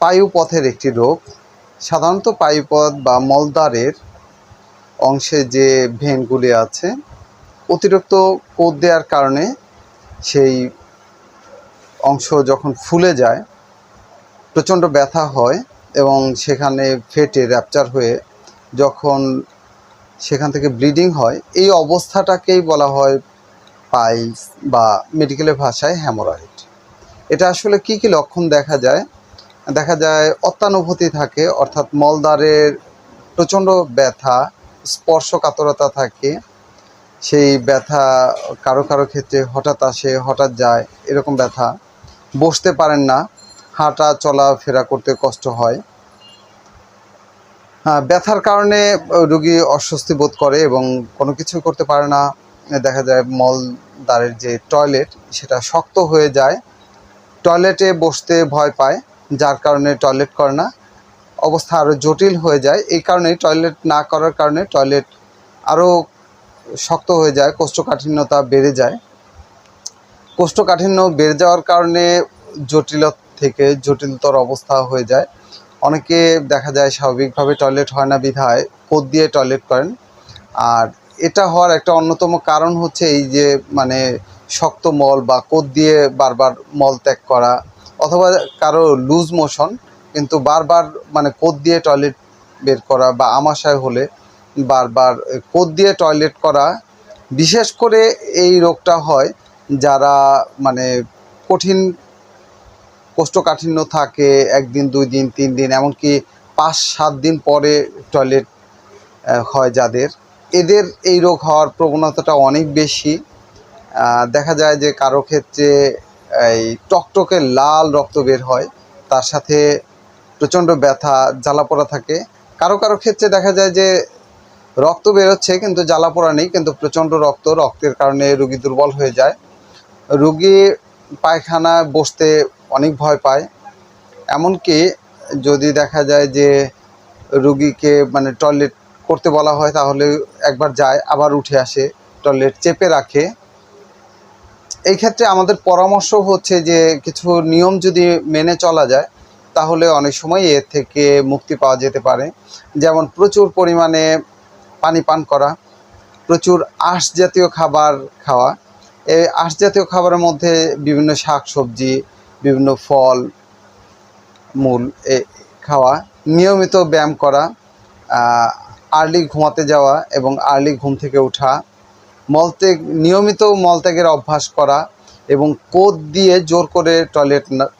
পায়ুপথের একটি রোগ। সাধারণত পায়ুপথ বা মলদ্বারের অংশে যে ভেনগুলি আছে, অতিরিক্ত কোদ দেওয়ার কারণে সেই অংশ যখন ফুলে যায়, প্রচণ্ড ব্যথা হয় এবং সেখানে ফেটে র্যাপচার হয়ে যখন সেখান থেকে ব্লিডিং হয়, এই অবস্থাটাকেই বলা হয় পাইলস বা মেডিকেলের ভাষায় হ্যামোরয়েড এটা আসলে কি কি লক্ষণ দেখা যায়? দেখা যায় অত্যানুভূতি থাকে, অর্থাৎ মলদ্বারের প্রচণ্ড ব্যথা, স্পর্শকাতরতা থাকে, সেই ব্যথা কারও কারও ক্ষেত্রে হঠাৎ আসে, হঠাৎ যায়, এরকম ব্যথা। বসতে পারেন না, হাঁটা, চলা, ফেরা করতে কষ্ট হয়। ব্যথার কারণে রুগী অস্বস্তি বোধ করে এবং কোনো কিছু করতে পারে না। দেখা যায় মলদ্বারের যে টয়লেট সেটা শক্ত হয়ে যায়। টয়লেটে বসতে ভয় পায়, যার কারণে টয়লেট করে না। অবস্থা আরও জটিল হয়ে যায়। এই কারণে টয়লেট না করার কারণে টয়লেট আরও শক্ত হয়ে যায়, কোষ্ঠকাঠিন্যতা বেড়ে যায়। কোষ্ঠকাঠিন্য বেড়ে যাওয়ার কারণে জটিল থেকে জটিলতর অবস্থা হয়ে যায়। অনেকে দেখা যায় স্বাভাবিকভাবে টয়লেট হয় না, বিধায় কোদ দিয়ে টয়লেট করেন। আর এটা হওয়ার একটা অন্যতম কারণ হচ্ছে এই যে মানে শক্ত মল বা কোদ দিয়ে বারবার মল ত্যাগ করা, অথবা কারও লুজ মোশন কিন্তু বারবার মানে কোদ দিয়ে টয়লেট বের করা বা আমাশয় হলে বারবার কোদ দিয়ে টয়লেট করা, বিশেষ করে এই রোগটা হয় যারা মানে কঠিন কোষ্ঠকাঠিন্য থাকে, একদিন, দুই দিন, তিন দিন, এমনকি পাঁচ, সাত দিন পরে টয়লেট হয় যাদের। এদের এই রোগ হওয়ার প্রবণতাটা অনেক বেশি। দেখা যায় যে কারও ক্ষেত্রে এই টকটকে লাল রক্ত বের হয়, তার সাথে প্রচণ্ড ব্যথা জ্বালাপোড়া থাকে। কারও কারও ক্ষেত্রে দেখা যায় যে রক্ত বেরোচ্ছে কিন্তু জ্বালাপোড়া নেই, কিন্তু প্রচণ্ড রক্ত, রক্তের কারণে রুগী দুর্বল হয়ে যায়। রুগী পায়খানা বসতে অনেক ভয় পায়। এমনকি যদি দেখা যায় যে রুগীকে মানে টয়লেট করতে বলা হয়, তাহলে একবার যায়, আবার উঠে আসে, টয়লেট চেপে রাখে। এই ক্ষেত্রে আমাদের পরামর্শ হচ্ছে যে কিছু নিয়ম যদি মেনে চলা যায়, তাহলে অনেক সময় এর থেকে মুক্তি পাওয়া যেতে পারে। যেমন প্রচুর পরিমাণে পানি পান করা, প্রচুর আঁশ জাতীয় খাবার খাওয়া। এই আঁশ জাতীয় খাবারের মধ্যে বিভিন্ন শাক সবজি বিভিন্ন ফল, মূল খাওয়া, নিয়মিত ব্যায়াম করা আর্লি ঘুমাতে যাওয়া এবং আর্লি ঘুম থেকে ওঠা মলত্যাগ নিয়মিত মলত্যাগের অভ্যাস করা এবং কোদ দিয়ে জোর করে টয়লেট না-